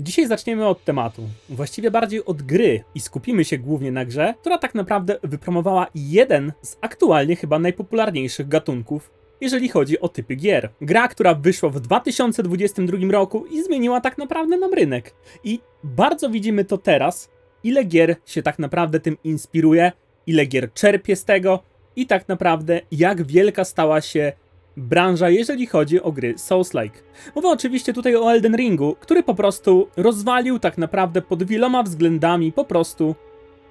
Dzisiaj zaczniemy od tematu, właściwie bardziej od gry i skupimy się głównie na grze, która tak naprawdę wypromowała jeden z aktualnie chyba najpopularniejszych gatunków, jeżeli chodzi o typy gier. Gra, która wyszła w 2022 roku i zmieniła tak naprawdę nam rynek. I bardzo widzimy to teraz, ile gier się tak naprawdę tym inspiruje, ile gier czerpie z tego i tak naprawdę jak wielka stała się branża, jeżeli chodzi o gry Souls-like. Mowa oczywiście tutaj o Elden Ringu, który po prostu rozwalił tak naprawdę pod wieloma względami po prostu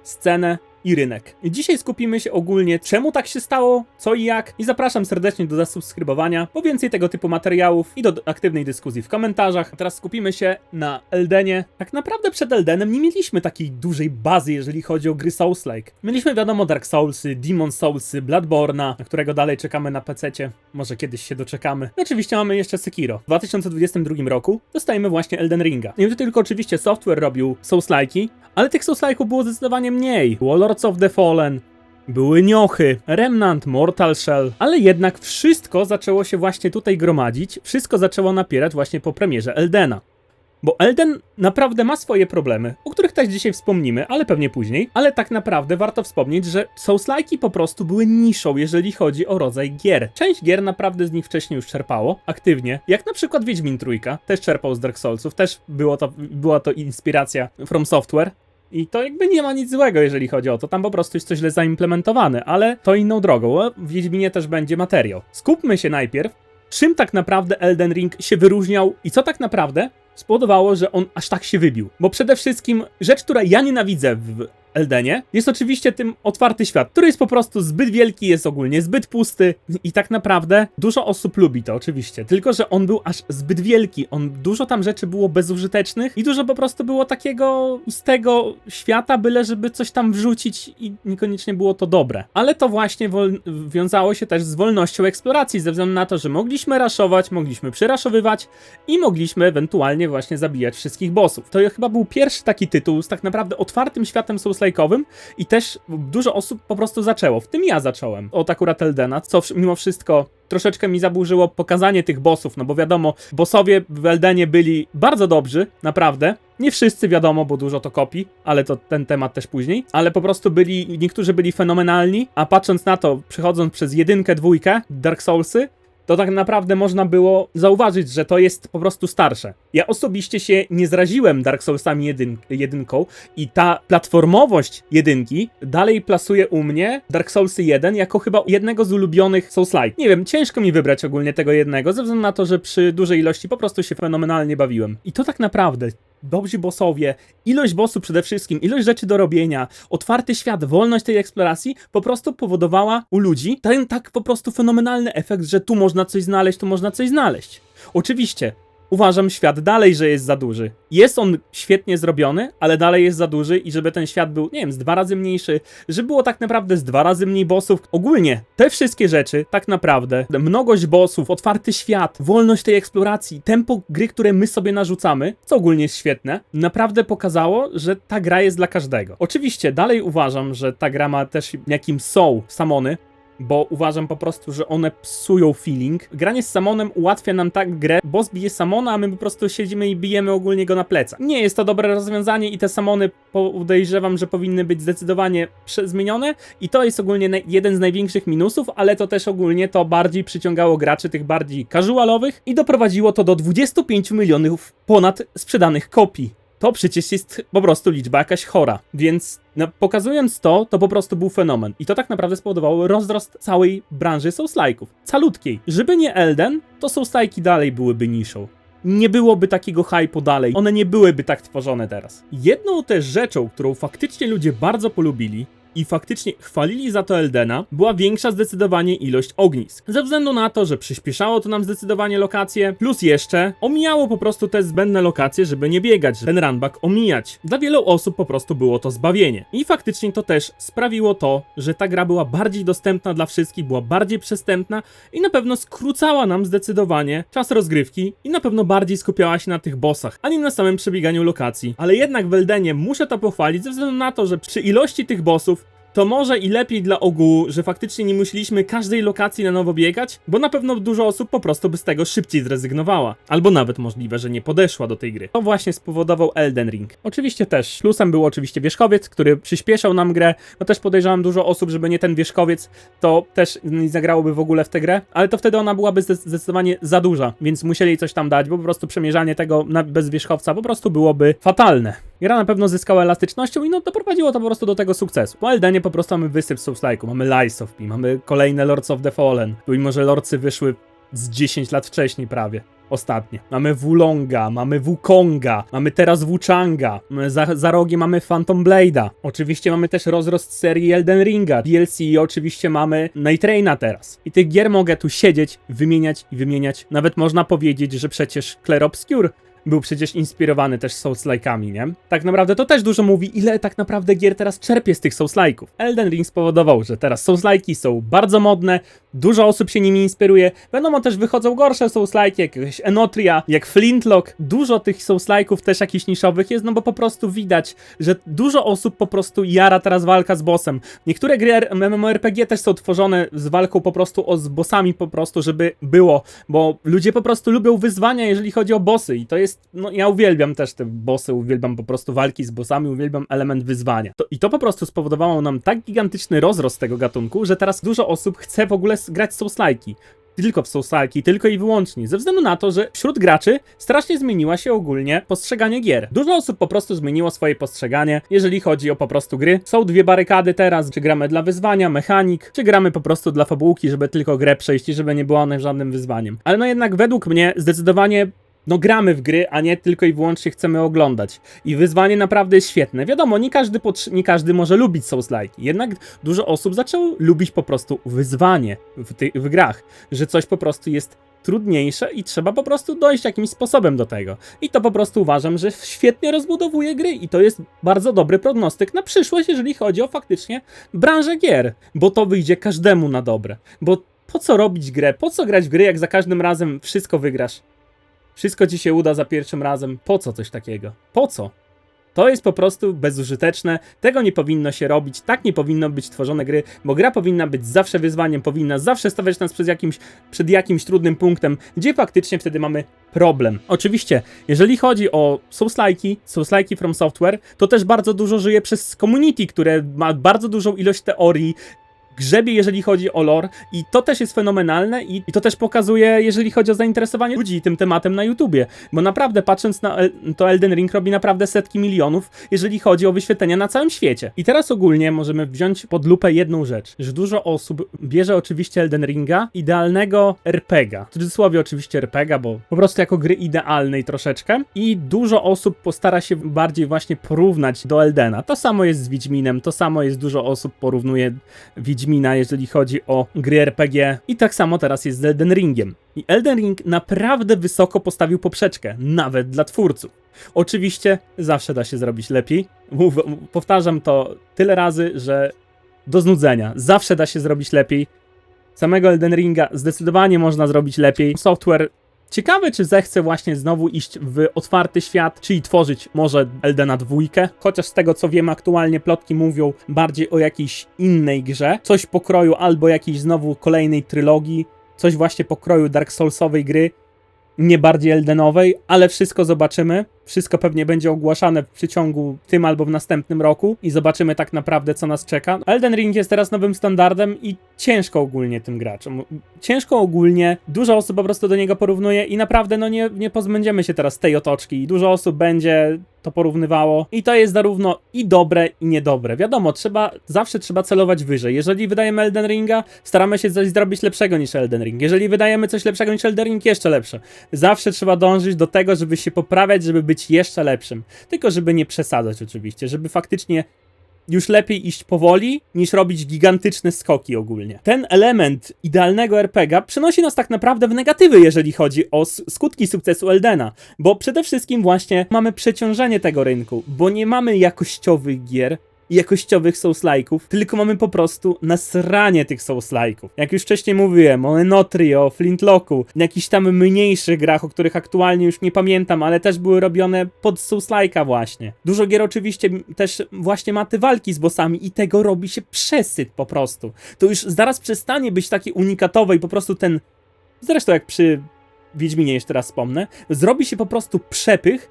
scenę i rynek. Dzisiaj skupimy się ogólnie, czemu tak się stało, co i jak. I zapraszam serdecznie do zasubskrybowania po więcej tego typu materiałów i do aktywnej dyskusji w komentarzach. A teraz skupimy się na Eldenie. Tak naprawdę przed Eldenem nie mieliśmy takiej dużej bazy, jeżeli chodzi o gry Souls-like. Mieliśmy wiadomo Dark Soulsy, Demon Soulsy, Bloodborne'a, na którego dalej czekamy na PC-cie. Może kiedyś się doczekamy. I oczywiście mamy jeszcze Sekiro. W 2022 roku dostajemy właśnie Elden Ringa. Nie tylko oczywiście software robił Souls-like'i, ale tych Souls-like'ów było zdecydowanie mniej. Było Lords of the Fallen, były Niochy, Remnant, Mortal Shell, ale jednak wszystko zaczęło się właśnie tutaj gromadzić, wszystko zaczęło napierać właśnie po premierze Eldena. Bo Elden naprawdę ma swoje problemy, o których też dzisiaj wspomnimy, ale pewnie później. Ale tak naprawdę warto wspomnieć, że Souls-like'i po prostu były niszą, jeżeli chodzi o rodzaj gier. Część gier naprawdę z nich wcześniej już czerpało, aktywnie, jak na przykład Wiedźmin Trójka, też czerpał z Dark Soulsów, też było to, była to inspiracja From Software, i to jakby nie ma nic złego, jeżeli chodzi o to. Tam po prostu jest coś źle zaimplementowane, ale to inną drogą. W Wiedźminie też będzie materiał. Skupmy się najpierw, czym tak naprawdę Elden Ring się wyróżniał i co tak naprawdę spowodowało, że on aż tak się wybił. Bo przede wszystkim rzecz, która ja nienawidzę w Eldenie, jest oczywiście tym otwarty świat, który jest po prostu zbyt wielki, jest ogólnie zbyt pusty i tak naprawdę dużo osób lubi to oczywiście, tylko że on był aż zbyt wielki, on dużo tam rzeczy było bezużytecznych i dużo po prostu było takiego z tego świata, byle żeby coś tam wrzucić i niekoniecznie było to dobre. Ale to właśnie wiązało się też z wolnością eksploracji, ze względu na to, że mogliśmy raszować, mogliśmy przyraszowywać i mogliśmy ewentualnie właśnie zabijać wszystkich bossów. To chyba był pierwszy taki tytuł z tak naprawdę otwartym światem souls i też dużo osób po prostu zaczęło, w tym ja zacząłem od akurat Eldena, co mimo wszystko troszeczkę mi zaburzyło pokazanie tych bossów, no bo wiadomo, bossowie w Eldenie byli bardzo dobrzy, naprawdę. Nie wszyscy wiadomo, bo dużo to kopii, ale to ten temat też później. Ale po prostu byli, niektórzy byli fenomenalni, a patrząc na to, przechodząc przez jedynkę, dwójkę, Dark Soulsy, to tak naprawdę można było zauważyć, że to jest po prostu starsze. Ja osobiście się nie zraziłem Dark Soulsami jedyn jedynką i ta platformowość jedynki dalej plasuje u mnie Dark Soulsy 1 jako chyba jednego z ulubionych Souls-like. Nie wiem, ciężko mi wybrać ogólnie tego jednego, ze względu na to, że przy dużej ilości po prostu się fenomenalnie bawiłem. I to tak naprawdę dobrzy bossowie, ilość bossów przede wszystkim, ilość rzeczy do robienia, otwarty świat, wolność tej eksploracji po prostu powodowała u ludzi ten tak po prostu fenomenalny efekt, że tu można coś znaleźć, tu można coś znaleźć. Oczywiście, uważam świat dalej, że jest za duży. Jest on świetnie zrobiony, ale dalej jest za duży i żeby ten świat był, nie wiem, z dwa razy mniejszy, żeby było tak naprawdę z dwa razy mniej bossów. Ogólnie te wszystkie rzeczy, tak naprawdę, mnogość bossów, otwarty świat, wolność tej eksploracji, tempo gry, które my sobie narzucamy, co ogólnie jest świetne, naprawdę pokazało, że ta gra jest dla każdego. Oczywiście dalej uważam, że ta gra ma też jakim są samony, bo uważam po prostu, że one psują feeling. Granie z Samonem ułatwia nam tak grę, boss bije Samona, a my po prostu siedzimy i bijemy ogólnie go na plecach. Nie jest to dobre rozwiązanie i te Samony podejrzewam, że powinny być zdecydowanie zmienione i to jest ogólnie jeden z największych minusów, ale to też ogólnie to bardziej przyciągało graczy tych bardziej casualowych i doprowadziło to do 25 milionów ponad sprzedanych kopii to przecież jest po prostu liczba jakaś chora. Więc no, pokazując to, to po prostu był fenomen. I to tak naprawdę spowodowało rozrost całej branży Souls-like'ów. Calutkiej. Żeby nie Elden, to Souls-like'i dalej byłyby niszą. Nie byłoby takiego hype'u dalej, one nie byłyby tak tworzone teraz. Jedną też rzeczą, którą faktycznie ludzie bardzo polubili, i faktycznie chwalili za to Eldena, była większa zdecydowanie ilość ognisk. Ze względu na to, że przyspieszało to nam zdecydowanie lokacje, plus jeszcze omijało po prostu te zbędne lokacje, żeby nie biegać, ten runback omijać. Dla wielu osób po prostu było to zbawienie. I faktycznie to też sprawiło to, że ta gra była bardziej dostępna dla wszystkich, była bardziej przystępna i na pewno skrócała nam zdecydowanie czas rozgrywki i na pewno bardziej skupiała się na tych bossach, a nie na samym przebieganiu lokacji. Ale jednak w Eldenie muszę to pochwalić ze względu na to, że przy ilości tych bossów to może i lepiej dla ogółu, że faktycznie nie musieliśmy każdej lokacji na nowo biegać, bo na pewno dużo osób po prostu by z tego szybciej zrezygnowała. Albo nawet możliwe, że nie podeszła do tej gry. To właśnie spowodował Elden Ring. Oczywiście też plusem był oczywiście wierzchowiec, który przyspieszał nam grę. No też podejrzewam dużo osób, żeby nie ten wierzchowiec, to też nie zagrałoby w ogóle w tę grę, ale to wtedy ona byłaby zde- zdecydowanie za duża, więc musieli coś tam dać, bo po prostu przemierzanie tego bez wierzchowca po prostu byłoby fatalne. Gra na pewno zyskała elastycznością i no doprowadziło to po prostu do tego sukcesu. Po Eldenie po prostu mamy wysyp Souls-like'u, mamy Lies of P, mamy kolejne Lords of the Fallen, mimo że Lordsy wyszły z 10 lat wcześniej prawie. Ostatnie. Mamy Wulonga, mamy Wukonga, mamy teraz Wuchanga, za, za rogiem mamy Phantom Blade'a. Oczywiście mamy też rozrost serii Elden Ringa, DLC i oczywiście mamy Night Raina teraz. I tych gier mogę tu siedzieć, wymieniać i wymieniać. Nawet można powiedzieć, że przecież Clair Obscure był przecież inspirowany też Souls-like'ami, nie? Tak naprawdę to też dużo mówi, ile tak naprawdę gier teraz czerpie z tych Souls-like'ów. Elden Ring spowodował, że teraz Souls-like'i są bardzo modne, dużo osób się nimi inspiruje. Wiadomo, też wychodzą gorsze Souls-like'i, jak jakieś Enotria, jak Flintlock. Dużo tych Souls-like'ów też jakichś niszowych jest, no bo po prostu widać, że dużo osób po prostu jara teraz walka z bossem. Niektóre gry MMORPG też są tworzone z walką po prostu o z bossami po prostu, żeby było, bo ludzie po prostu lubią wyzwania, jeżeli chodzi o bossy i to jest, no ja uwielbiam też te bossy, uwielbiam po prostu walki z bossami, uwielbiam element wyzwania. To, I to po prostu spowodowało nam tak gigantyczny rozrost tego gatunku, że teraz dużo osób chce w ogóle grać Souls-like'i tylko w Soulsalki, tylko i wyłącznie, ze względu na to, że wśród graczy strasznie zmieniła się ogólnie postrzeganie gier. Dużo osób po prostu zmieniło swoje postrzeganie, jeżeli chodzi o po prostu gry. Są dwie barykady teraz, czy gramy dla wyzwania, mechanik, czy gramy po prostu dla fabułki, żeby tylko grę przejść i żeby nie była ona żadnym wyzwaniem. Ale no jednak według mnie zdecydowanie no gramy w gry, a nie tylko i wyłącznie chcemy oglądać. I wyzwanie naprawdę jest świetne. Wiadomo, nie każdy, nie każdy może lubić Souls-like. Jednak dużo osób zaczęło lubić po prostu wyzwanie w, w grach. Że coś po prostu jest trudniejsze i trzeba po prostu dojść jakimś sposobem do tego. I to po prostu uważam, że świetnie rozbudowuje gry i to jest bardzo dobry prognostyk na przyszłość, jeżeli chodzi o faktycznie branżę gier, bo to wyjdzie każdemu na dobre. Bo po co robić grę? Po co grać w gry, jak za każdym razem wszystko wygrasz? Wszystko ci się uda za pierwszym razem. Po co coś takiego? Po co? To jest po prostu bezużyteczne, tego nie powinno się robić, tak nie powinno być tworzone gry, bo gra powinna być zawsze wyzwaniem, powinna zawsze stawiać nas przed jakimś, przed jakimś trudnym punktem, gdzie faktycznie wtedy mamy problem. Oczywiście, jeżeli chodzi o Souls-like'i, Souls-like'i From Software, to też bardzo dużo żyje przez community, które ma bardzo dużą ilość teorii, grzebie, jeżeli chodzi o lore i to też jest fenomenalne i, i to też pokazuje, jeżeli chodzi o zainteresowanie ludzi tym tematem na YouTubie, bo naprawdę patrząc na to Elden Ring robi naprawdę setki milionów, jeżeli chodzi o wyświetlenia na całym świecie. I teraz ogólnie możemy wziąć pod lupę jedną rzecz, że dużo osób bierze oczywiście Elden Ringa, idealnego RPGa, w cudzysłowie oczywiście RPGa, bo po prostu jako gry idealnej troszeczkę i dużo osób postara się bardziej właśnie porównać do Eldena. To samo jest z Wiedźminem, to samo jest dużo osób porównuje Wiedźmina, jeżeli chodzi o gry RPG. I tak samo teraz jest z Elden Ringiem. I Elden Ring naprawdę wysoko postawił poprzeczkę, nawet dla twórców. Oczywiście zawsze da się zrobić lepiej. Mów, powtarzam to tyle razy, że do znudzenia. Zawsze da się zrobić lepiej. Samego Elden Ringa zdecydowanie można zrobić lepiej. Software Ciekawe, czy zechce właśnie znowu iść w otwarty świat, czyli tworzyć może Eldena dwójkę, chociaż z tego co wiem aktualnie plotki mówią bardziej o jakiejś innej grze, coś pokroju albo jakiejś znowu kolejnej trylogii, coś właśnie pokroju Dark Soulsowej gry, nie bardziej Eldenowej, ale wszystko zobaczymy. Wszystko pewnie będzie ogłaszane w przeciągu tym albo w następnym roku i zobaczymy tak naprawdę, co nas czeka. Elden Ring jest teraz nowym standardem i ciężko ogólnie tym graczom. Ciężko ogólnie, dużo osób po prostu do niego porównuje i naprawdę no nie, nie pozbędziemy się teraz tej otoczki i dużo osób będzie to porównywało i to jest zarówno i dobre i niedobre. Wiadomo, trzeba, zawsze trzeba celować wyżej. Jeżeli wydajemy Elden Ringa, staramy się coś zrobić lepszego niż Elden Ring. Jeżeli wydajemy coś lepszego niż Elden Ring, jeszcze lepsze. Zawsze trzeba dążyć do tego, żeby się poprawiać, żeby być jeszcze lepszym. Tylko żeby nie przesadzać oczywiście, żeby faktycznie już lepiej iść powoli, niż robić gigantyczne skoki ogólnie. Ten element idealnego RPGa przynosi nas tak naprawdę w negatywy, jeżeli chodzi o skutki sukcesu Eldena, bo przede wszystkim właśnie mamy przeciążenie tego rynku, bo nie mamy jakościowych gier, jakościowych Souls-like'ów, tylko mamy po prostu nasranie tych Souls-like'ów. Jak już wcześniej mówiłem, o Enotry, o Flintlocku, jakichś tam mniejszych grach, o których aktualnie już nie pamiętam, ale też były robione pod Souls-like'a właśnie. Dużo gier oczywiście też właśnie ma te walki z bossami i tego robi się przesyt po prostu. To już zaraz przestanie być takie unikatowe i po prostu ten, zresztą jak przy Wiedźminie jeszcze raz wspomnę, zrobi się po prostu przepych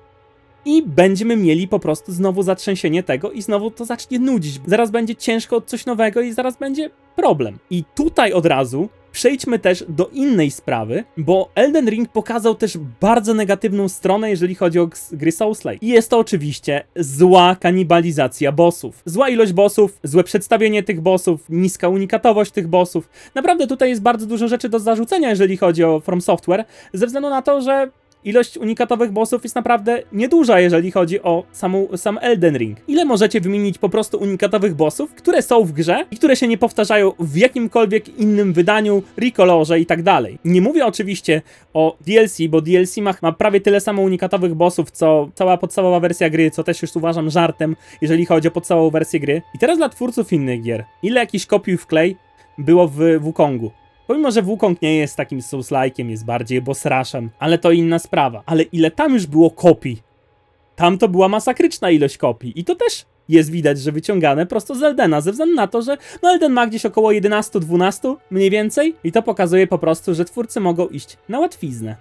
i będziemy mieli po prostu znowu zatrzęsienie tego i znowu to zacznie nudzić. Zaraz będzie ciężko od coś nowego i zaraz będzie problem. I tutaj od razu przejdźmy też do innej sprawy, bo Elden Ring pokazał też bardzo negatywną stronę, jeżeli chodzi o gry Souls-like. I jest to oczywiście zła kanibalizacja bossów. Zła ilość bossów, złe przedstawienie tych bossów, niska unikatowość tych bossów. Naprawdę tutaj jest bardzo dużo rzeczy do zarzucenia, jeżeli chodzi o From Software, ze względu na to, że ilość unikatowych bossów jest naprawdę nieduża, jeżeli chodzi o samą, sam Elden Ring. Ile możecie wymienić po prostu unikatowych bossów, które są w grze i które się nie powtarzają w jakimkolwiek innym wydaniu, recolorze i tak dalej. Nie mówię oczywiście o DLC, bo DLC ma, ma prawie tyle samo unikatowych bossów, co cała podstawowa wersja gry, co też już uważam żartem, jeżeli chodzi o podstawową wersję gry. I teraz dla twórców innych gier, ile jakiś kopiuj w klej było w Wukongu? Pomimo, że Wukong nie jest takim Souls-like'iem, jest bardziej boss rushem, ale to inna sprawa. Ale ile tam już było kopii? Tam to była masakryczna ilość kopii i to też jest widać, że wyciągane prosto z Eldena, ze względu na to, że no Elden ma gdzieś około 11-12 mniej więcej i to pokazuje po prostu, że twórcy mogą iść na łatwiznę.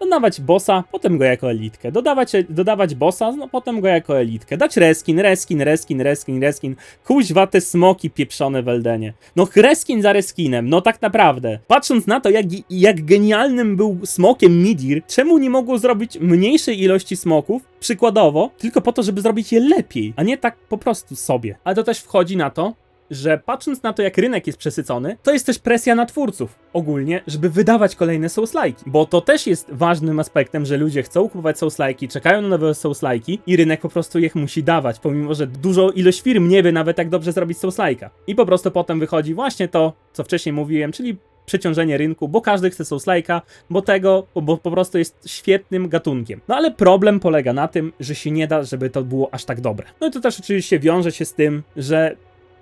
Dodawać bossa, potem go jako elitkę. Dodawać, dodawać bossa, no potem go jako elitkę. Dać reskin, reskin, reskin, reskin, reskin. Kuźwa te smoki pieprzone w Eldenie. No reskin za reskinem, no tak naprawdę. Patrząc na to, jak, jak genialnym był smokiem Midir, czemu nie mogło zrobić mniejszej ilości smoków, przykładowo, tylko po to, żeby zrobić je lepiej, a nie tak po prostu sobie. Ale to też wchodzi na to, że patrząc na to, jak rynek jest przesycony, to jest też presja na twórców ogólnie, żeby wydawać kolejne Souls-like'i. Bo to też jest ważnym aspektem, że ludzie chcą kupować Souls-like'i, czekają na nowe Souls-like'i i rynek po prostu ich musi dawać, pomimo, że dużo ilość firm nie wie nawet, jak dobrze zrobić Souls-like'a. I po prostu potem wychodzi właśnie to, co wcześniej mówiłem, czyli przeciążenie rynku, bo każdy chce Souls-like'a, bo tego, bo po prostu jest świetnym gatunkiem. No ale problem polega na tym, że się nie da, żeby to było aż tak dobre. No i to też oczywiście wiąże się z tym, że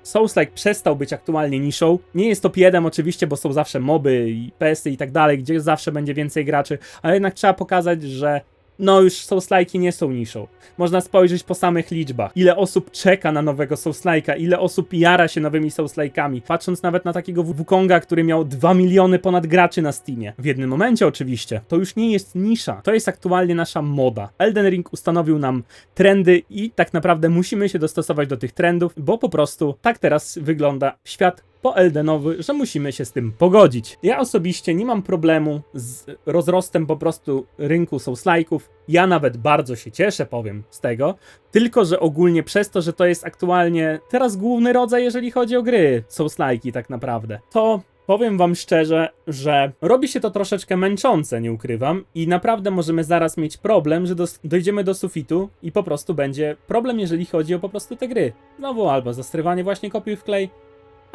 Souls-like przestał być aktualnie niszą. Nie jest top 1 oczywiście, bo są zawsze moby i PSy i tak dalej, gdzie zawsze będzie więcej graczy, ale jednak trzeba pokazać, że no już Souls-like'i nie są niszą. Można spojrzeć po samych liczbach. Ile osób czeka na nowego Souls-like'a, ile osób jara się nowymi Souls-like'ami. Patrząc nawet na takiego Wukonga, który miał 2 miliony ponad graczy na Steamie. W jednym momencie oczywiście. To już nie jest nisza. To jest aktualnie nasza moda. Elden Ring ustanowił nam trendy i tak naprawdę musimy się dostosować do tych trendów, bo po prostu tak teraz wygląda świat po Eldenowy, że musimy się z tym pogodzić. Ja osobiście nie mam problemu z rozrostem po prostu rynku Souls-like'ów. Ja nawet bardzo się cieszę, powiem, z tego. Tylko, że ogólnie przez to, że to jest aktualnie teraz główny rodzaj, jeżeli chodzi o gry Souls-like'i tak naprawdę, to Powiem wam szczerze, że robi się to troszeczkę męczące, nie ukrywam, i naprawdę możemy zaraz mieć problem, że dojdziemy do sufitu i po prostu będzie problem, jeżeli chodzi o po prostu te gry. Znowu albo zastrywanie właśnie kopiuj w klej,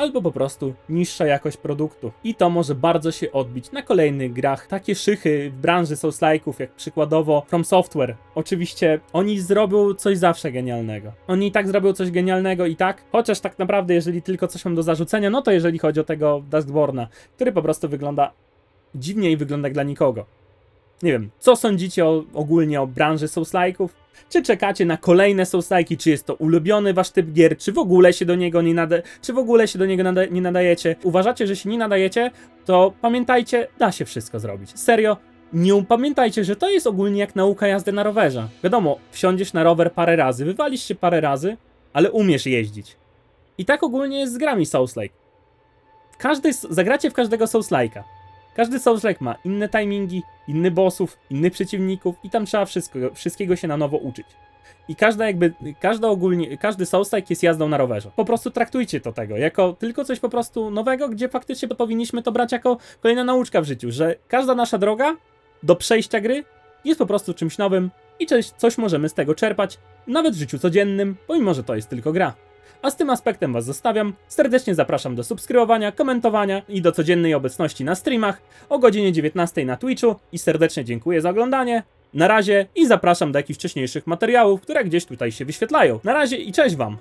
albo po prostu niższa jakość produktu. I to może bardzo się odbić na kolejnych grach. Takie szychy w branży Souls-like'ów, jak przykładowo From Software. Oczywiście oni zrobią coś zawsze genialnego. Oni i tak zrobią coś genialnego i tak, chociaż tak naprawdę jeżeli tylko coś mam do zarzucenia, no to jeżeli chodzi o tego Duskborna, który po prostu wygląda dziwnie i wygląda dla nikogo. Nie wiem, co sądzicie o, ogólnie o branży Souls-like'ów? Czy czekacie na kolejne Souls-like'i? Czy jest to ulubiony wasz typ gier? Czy w ogóle się do niego nie nada... Czy w ogóle się do niego nada... nie nadajecie? Uważacie, że się nie nadajecie? To pamiętajcie, da się wszystko zrobić. Serio, nie pamiętajcie, że to jest ogólnie jak nauka jazdy na rowerze. Wiadomo, wsiądziesz na rower parę razy, wywalisz się parę razy, ale umiesz jeździć. I tak ogólnie jest z grami Souls-like. Każdy, zagracie w każdego Souls-like'a. Każdy Souls-like ma inne timingi, inny bossów, innych przeciwników i tam trzeba wszystko, wszystkiego się na nowo uczyć. I każda jakby, każda ogólnie, każdy Souls-like jest jazdą na rowerze. Po prostu traktujcie to tego jako tylko coś po prostu nowego, gdzie faktycznie powinniśmy to brać jako kolejna nauczka w życiu, że każda nasza droga do przejścia gry jest po prostu czymś nowym i coś, coś możemy z tego czerpać, nawet w życiu codziennym, pomimo, że to jest tylko gra. A z tym aspektem Was zostawiam. Serdecznie zapraszam do subskrybowania, komentowania i do codziennej obecności na streamach o godzinie 19 na Twitchu i serdecznie dziękuję za oglądanie. Na razie i zapraszam do jakichś wcześniejszych materiałów, które gdzieś tutaj się wyświetlają. Na razie i cześć Wam!